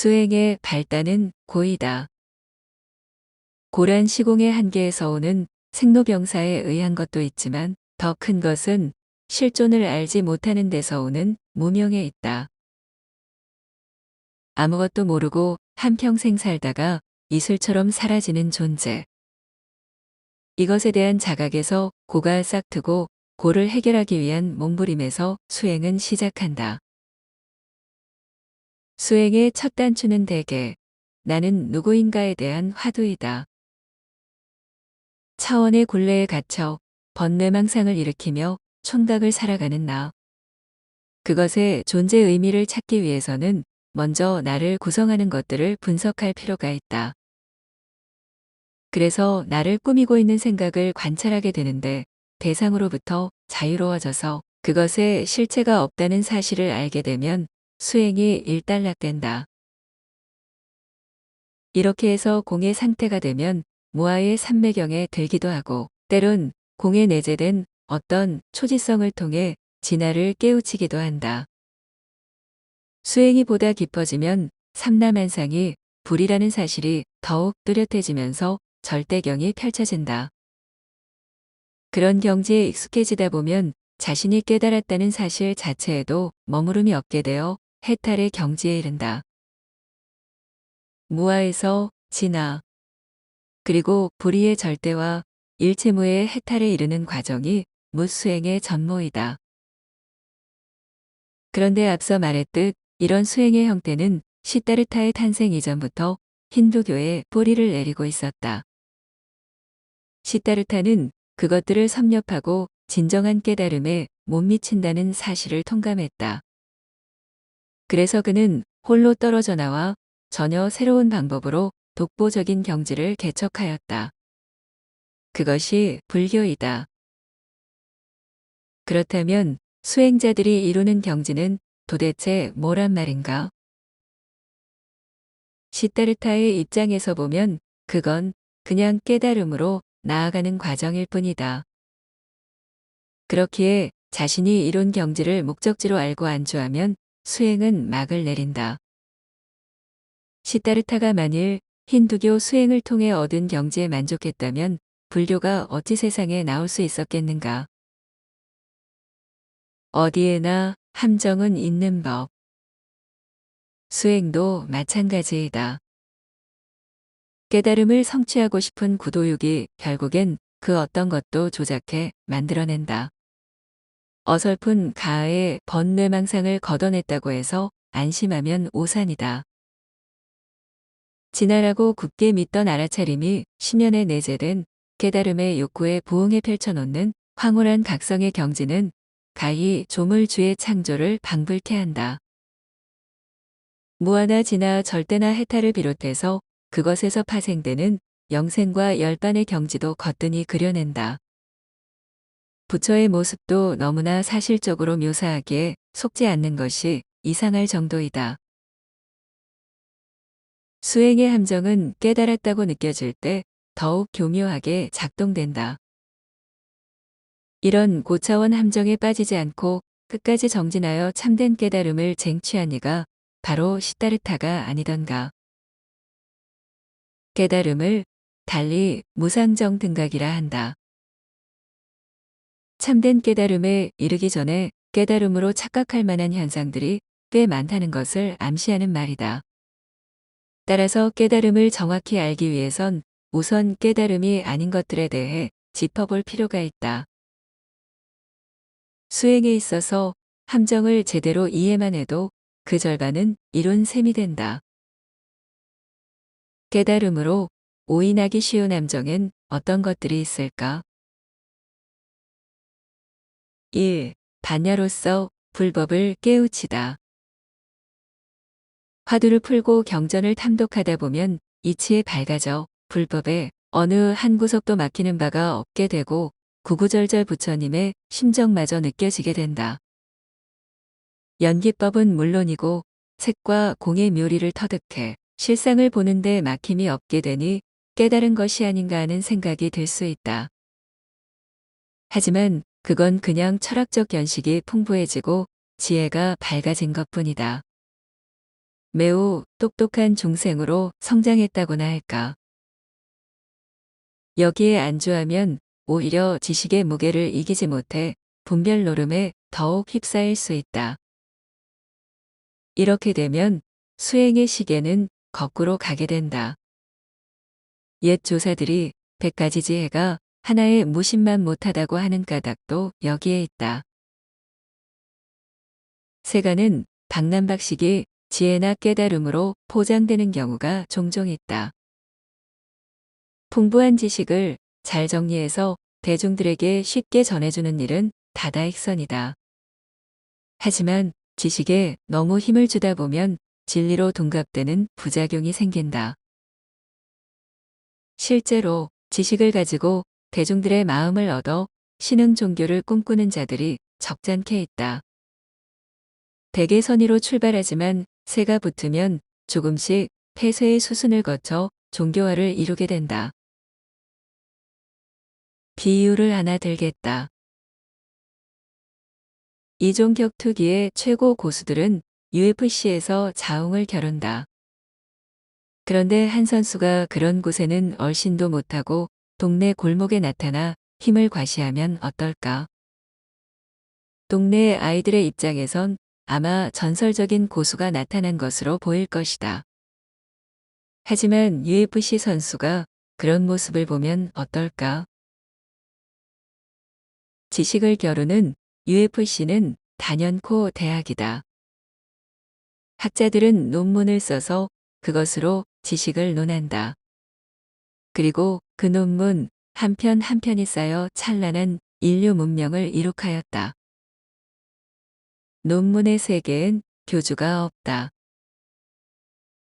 수행의 발단은 고이다. 고란 시공의 한계에서 오는 생로병사에 의한 것도 있지만 더 큰 것은 실존을 알지 못하는 데서 오는 무명에 있다. 아무것도 모르고 한평생 살다가 이슬처럼 사라지는 존재. 이것에 대한 자각에서 고가 싹트고 고를 해결하기 위한 몸부림에서 수행은 시작한다. 수행의 첫 단추는 대개 나는 누구인가에 대한 화두이다. 차원의 굴레에 갇혀 번뇌망상을 일으키며 총각을 살아가는 나. 그것의 존재 의미를 찾기 위해서는 먼저 나를 구성하는 것들을 분석할 필요가 있다. 그래서 나를 꾸미고 있는 생각을 관찰하게 되는데 대상으로부터 자유로워져서 그것에 실체가 없다는 사실을 알게 되면 수행이 일단락된다. 이렇게 해서 공의 상태가 되면 무아의 삼매경에 들기도 하고 때론 공에 내재된 어떤 초지성을 통해 진화를 깨우치기도 한다. 수행이 보다 깊어지면 삼라만상이 불이라는 사실이 더욱 뚜렷해지면서 절대경이 펼쳐진다. 그런 경지에 익숙해지다 보면 자신이 깨달았다는 사실 자체에도 머무름이 없게 되어 해탈의 경지에 이른다. 무아에서 진화 그리고 불의의 절대와 일체무의 해탈에 이르는 과정이 무수행의 전모이다. 그런데 앞서 말했듯 이런 수행의 형태는 시타르타의 탄생 이전부터 힌두교에 뿌리를 내리고 있었다. 시타르타는 그것들을 섭렵하고 진정한 깨달음에 못 미친다는 사실을 통감했다. 그래서 그는 홀로 떨어져 나와 전혀 새로운 방법으로 독보적인 경지를 개척하였다. 그것이 불교이다. 그렇다면 수행자들이 이루는 경지는 도대체 뭐란 말인가? 시타르타의 입장에서 보면 그건 그냥 깨달음으로 나아가는 과정일 뿐이다. 그렇기에 자신이 이룬 경지를 목적지로 알고 안주하면 수행은 막을 내린다. 시타르타가 만일 힌두교 수행을 통해 얻은 경지에 만족했다면 불교가 어찌 세상에 나올 수 있었겠는가. 어디에나 함정은 있는 법. 수행도 마찬가지이다. 깨달음을 성취하고 싶은 구도육이 결국엔 그 어떤 것도 조작해 만들어낸다. 어설픈 가의 번뇌망상을 걷어냈다고 해서 안심하면 오산이다. 진화라고 굳게 믿던 알아차림이 심연에 내재된 깨달음의 욕구에 부응해 펼쳐놓는 황홀한 각성의 경지는 가히 조물주의 창조를 방불케 한다. 무하나 진화 절대나 해탈을 비롯해서 그것에서 파생되는 영생과 열반의 경지도 거뜬히 그려낸다. 부처의 모습도 너무나 사실적으로 묘사하기에 속지 않는 것이 이상할 정도이다. 수행의 함정은 깨달았다고 느껴질 때 더욱 교묘하게 작동된다. 이런 고차원 함정에 빠지지 않고 끝까지 정진하여 참된 깨달음을 쟁취한 이가 바로 시타르타가 아니던가. 깨달음을 달리 무상정 등각이라 한다. 참된 깨달음에 이르기 전에 깨달음으로 착각할 만한 현상들이 꽤 많다는 것을 암시하는 말이다. 따라서 깨달음을 정확히 알기 위해선 우선 깨달음이 아닌 것들에 대해 짚어볼 필요가 있다. 수행에 있어서 함정을 제대로 이해만 해도 그 절반은 이룬 셈이 된다. 깨달음으로 오인하기 쉬운 함정엔 어떤 것들이 있을까? 1. 반야로서 불법을 깨우치다. 화두를 풀고 경전을 탐독하다 보면 이치에 밝아져 불법에 어느 한 구석도 막히는 바가 없게 되고 구구절절 부처님의 심정마저 느껴지게 된다. 연기법은 물론이고 색과 공의 묘리를 터득해 실상을 보는데 막힘이 없게 되니 깨달은 것이 아닌가 하는 생각이 들 수 있다. 하지만 그건 그냥 철학적 연식이 풍부해지고 지혜가 밝아진 것 뿐이다. 매우 똑똑한 중생으로 성장했다고나 할까. 여기에 안주하면 오히려 지식의 무게를 이기지 못해 분별 노름에 더욱 휩싸일 수 있다. 이렇게 되면 수행의 시계는 거꾸로 가게 된다. 옛 조사들이 100가지 지혜가 하나의 무심만 못하다고 하는 까닭도 여기에 있다. 세간은 박남박식이 지혜나 깨달음으로 포장되는 경우가 종종 있다. 풍부한 지식을 잘 정리해서 대중들에게 쉽게 전해주는 일은 다다익선이다. 하지만 지식에 너무 힘을 주다 보면 진리로 둔갑되는 부작용이 생긴다. 실제로 지식을 가지고 대중들의 마음을 얻어 신흥 종교를 꿈꾸는 자들이 적잖게 있다. 대개 선의로 출발하지만 새가 붙으면 조금씩 폐쇄의 수순을 거쳐 종교화를 이루게 된다. 비유를 하나 들겠다. 이종 격 투기의 최고 고수들은 UFC에서 자웅을 겨룬다. 그런데 한 선수가 그런 곳에는 얼씬도 못하고 동네 골목에 나타나 힘을 과시하면 어떨까? 동네 아이들의 입장에선 아마 전설적인 고수가 나타난 것으로 보일 것이다. 하지만 UFC 선수가 그런 모습을 보면 어떨까? 지식을 겨루는 UFC는 단연코 대학이다. 학자들은 논문을 써서 그것으로 지식을 논한다. 그리고 그 논문 한편 한 편이 쌓여 찬란한 인류 문명을 이룩하였다. 논문의 세계엔 교주가 없다.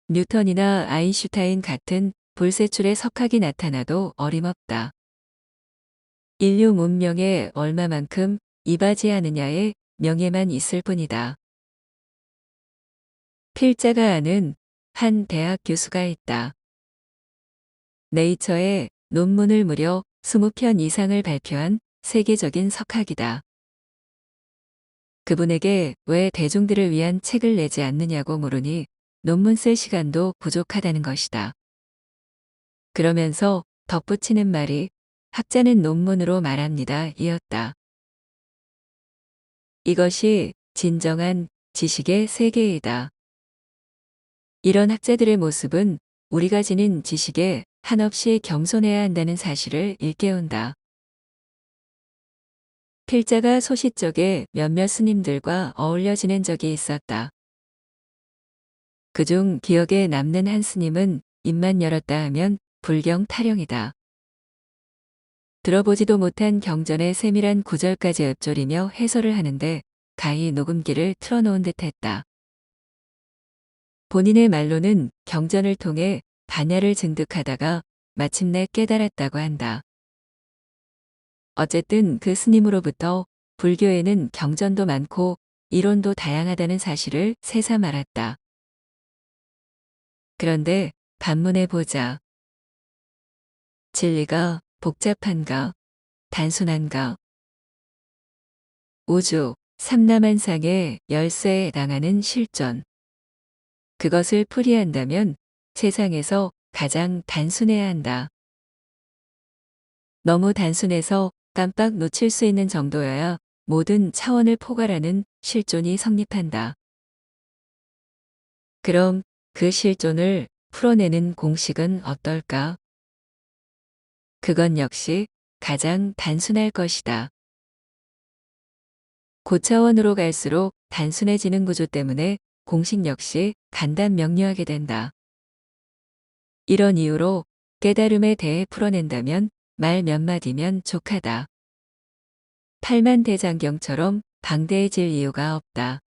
뉴턴이나 아인슈타인 같은 불세출의 석학이 나타나도 어림없다. 인류 문명에 얼마만큼 이바지하느냐의 명예만 있을 뿐이다. 필자가 아는 한 대학 교수가 있다. 네이처에 논문을 무려 20편 이상을 발표한 세계적인 석학이다. 그분에게 왜 대중들을 위한 책을 내지 않느냐고 물으니 논문 쓸 시간도 부족하다는 것이다. 그러면서 덧붙이는 말이 학자는 논문으로 말합니다. 이었다. 이것이 진정한 지식의 세계이다. 이런 학자들의 모습은 우리가 지닌 지식에 한없이 겸손해야 한다는 사실을 일깨운다. 필자가 소시적에 몇몇 스님들과 어울려 지낸 적이 있었다. 그중 기억에 남는 한 스님은 입만 열었다 하면 불경 타령이다. 들어보지도 못한 경전의 세밀한 구절까지 읊조리며 해설을 하는데 가히 녹음기를 틀어놓은 듯했다. 본인의 말로는 경전을 통해 반야를 증득하다가 마침내 깨달았다고 한다. 어쨌든 그 스님으로부터 불교에는 경전도 많고 이론도 다양하다는 사실을 새삼 알았다. 그런데 반문해 보자. 진리가 복잡한가? 단순한가? 우주, 삼라만상의 열쇠에 해당하는 실존. 그것을 풀이한다면 세상에서 가장 단순해야 한다. 너무 단순해서 깜빡 놓칠 수 있는 정도여야 모든 차원을 포괄하는 실존이 성립한다. 그럼 그 실존을 풀어내는 공식은 어떨까? 그건 역시 가장 단순할 것이다. 고차원으로 갈수록 단순해지는 구조 때문에 공식 역시 간단 명료하게 된다. 이런 이유로 깨달음에 대해 풀어낸다면 말 몇 마디면 족하다. 팔만 대장경처럼 방대해질 이유가 없다.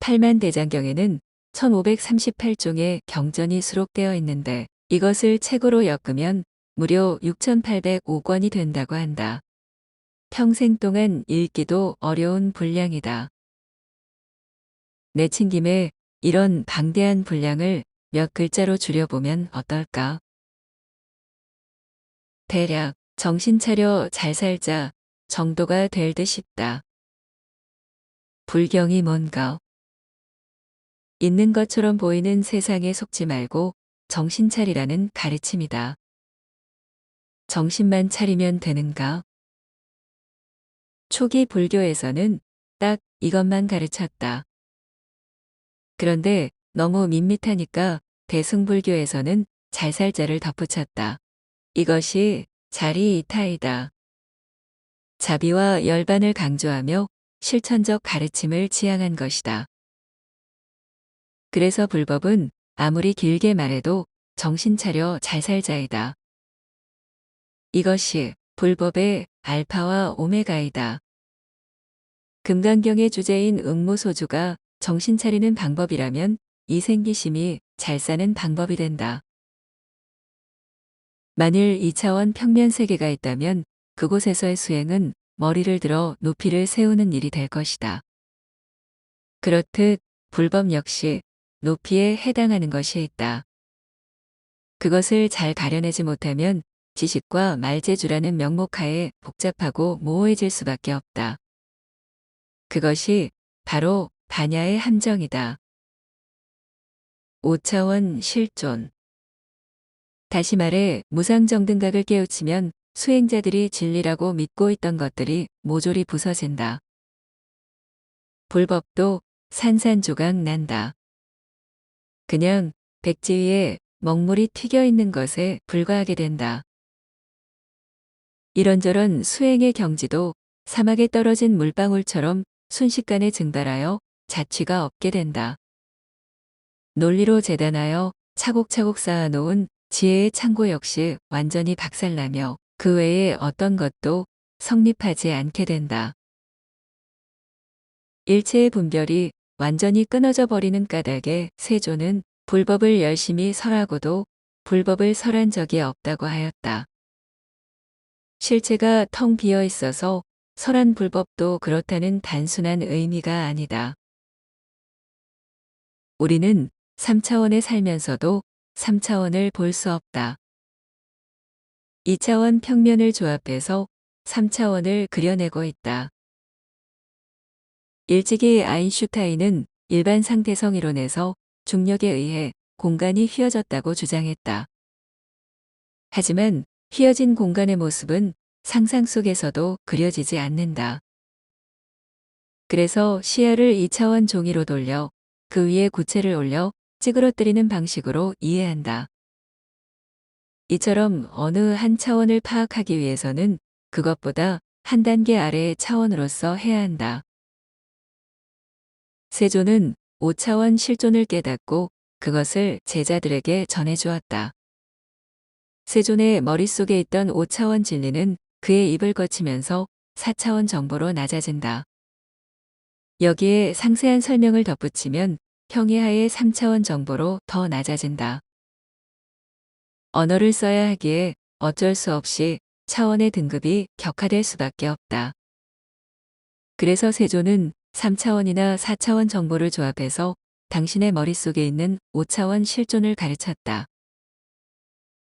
팔만 대장경에는 1538종의 경전이 수록되어 있는데 이것을 책으로 엮으면 무려 6805권이 된다고 한다. 평생 동안 읽기도 어려운 분량이다. 내친 김에 이런 방대한 분량을 몇 글자로 줄여보면 어떨까? 대략 정신 차려 잘 살자 정도가 될 듯 싶다. 불경이 뭔가 있는 것처럼 보이는 세상에 속지 말고 정신 차리라는 가르침이다. 정신만 차리면 되는가? 초기 불교에서는 딱 이것만 가르쳤다. 그런데 너무 밋밋하니까 대승불교에서는 잘살자를 덧붙였다. 이것이 자리 이타이다. 자비와 열반을 강조하며 실천적 가르침을 지향한 것이다. 그래서 불법은 아무리 길게 말해도 정신 차려 잘 살자이다. 이것이 불법의 알파와 오메가이다. 금강경의 주제인 응모소주가 정신 차리는 방법이라면 이 생기심이 잘 사는 방법이 된다. 만일 2차원 평면 세계가 있다면 그곳에서의 수행은 머리를 들어 높이를 세우는 일이 될 것이다. 그렇듯 불법 역시 높이에 해당하는 것이 있다. 그것을 잘 가려내지 못하면 지식과 말재주라는 명목하에 복잡하고 모호해질 수밖에 없다. 그것이 바로 반야의 함정이다. 5차원 실존 다시 말해 무상정등각을 깨우치면 수행자들이 진리라고 믿고 있던 것들이 모조리 부서진다. 불법도 산산조각 난다. 그냥 백지 위에 먹물이 튀겨 있는 것에 불과하게 된다. 이런저런 수행의 경지도 사막에 떨어진 물방울처럼 순식간에 증발하여 자취가 없게 된다. 논리로 재단하여 차곡차곡 쌓아놓은 지혜의 창고 역시 완전히 박살나며 그 외에 어떤 것도 성립하지 않게 된다. 일체의 분별이 완전히 끊어져 버리는 까닭에 세조는 불법을 열심히 설하고도 불법을 설한 적이 없다고 하였다. 실체가 텅 비어 있어서 설한 불법도 그렇다는 단순한 의미가 아니다. 우리는 3차원에 살면서도 3차원을 볼 수 없다. 2차원 평면을 조합해서 3차원을 그려내고 있다. 일찍이 아인슈타인은 일반 상대성 이론에서 중력에 의해 공간이 휘어졌다고 주장했다. 하지만 휘어진 공간의 모습은 상상 속에서도 그려지지 않는다. 그래서 시야를 2차원 종이로 돌려 그 위에 구체를 올려 찌그러뜨리는 방식으로 이해한다. 이처럼 어느 한 차원을 파악하기 위해서는 그것보다 한 단계 아래의 차원으로서 해야 한다. 세조는 5차원 실존을 깨닫고 그것을 제자들에게 전해주었다. 세존의 머릿속에 있던 5차원 진리는 그의 입을 거치면서 4차원 정보로 낮아진다. 여기에 상세한 설명을 덧붙이면 평이하의 3차원 정보로 더 낮아진다. 언어를 써야 하기에 어쩔 수 없이 차원의 등급이 격화될 수밖에 없다. 그래서 세조는 3차원이나 4차원 정보를 조합해서 당신의 머릿속에 있는 5차원 실존을 가르쳤다.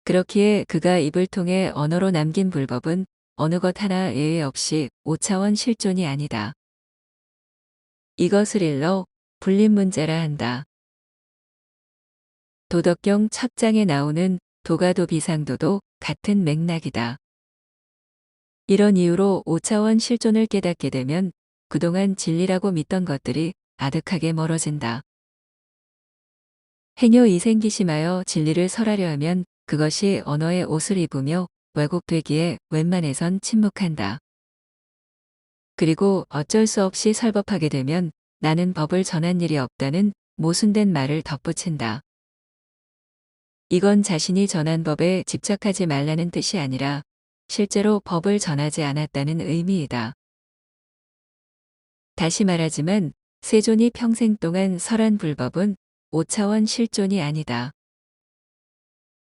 그렇기에 그가 입을 통해 언어로 남긴 불법은 어느 것 하나 예외 없이 5차원 실존이 아니다. 이것을 일러 불림 문제라 한다. 도덕경 첫 장에 나오는 도가도 비상도도 같은 맥락이다. 이런 이유로 5차원 실존을 깨닫게 되면 그동안 진리라고 믿던 것들이 아득하게 멀어진다. 행여 이생기심하여 진리를 설하려 하면 그것이 언어의 옷을 입으며 왜곡되기에 웬만해선 침묵한다. 그리고 어쩔 수 없이 설법하게 되면 나는 법을 전한 일이 없다는 모순된 말을 덧붙인다. 이건 자신이 전한 법에 집착하지 말라는 뜻이 아니라 실제로 법을 전하지 않았다는 의미이다. 다시 말하지만 세존이 평생 동안 설한 불법은 5차원 실존이 아니다.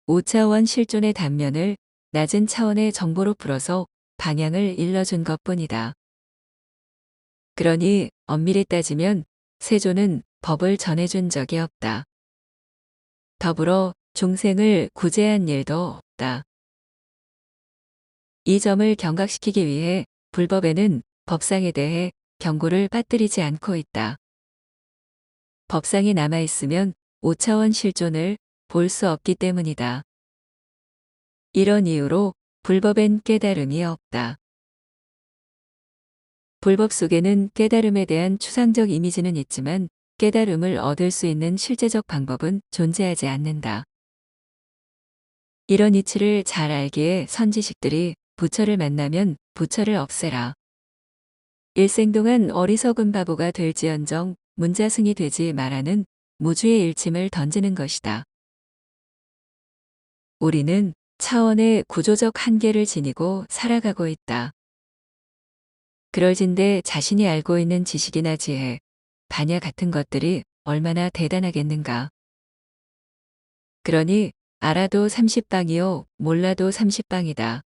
5차원 실존의 단면을 낮은 차원의 정보로 풀어서 방향을 일러준 것 뿐이다. 그러니 엄밀히 따지면 세조는 법을 전해준 적이 없다. 더불어 중생을 구제한 일도 없다. 이 점을 경각시키기 위해 불법에는 법상에 대해 경고를 빠뜨리지 않고 있다. 법상이 남아있으면 5차원 실존을 볼 수 없기 때문이다. 이런 이유로 불법엔 깨달음이 없다. 불법 속에는 깨달음에 대한 추상적 이미지는 있지만 깨달음을 얻을 수 있는 실제적 방법은 존재하지 않는다. 이런 이치를 잘 알기에 선지식들이 부처를 만나면 부처를 없애라. 일생 동안 어리석은 바보가 될지언정 문자승이 되지 말라는 무주의 일침을 던지는 것이다. 우리는 차원의 구조적 한계를 지니고 살아가고 있다. 그럴진데 자신이 알고 있는 지식이나 지혜, 반야 같은 것들이 얼마나 대단하겠는가. 그러니 알아도 30방이요 몰라도 30방이다.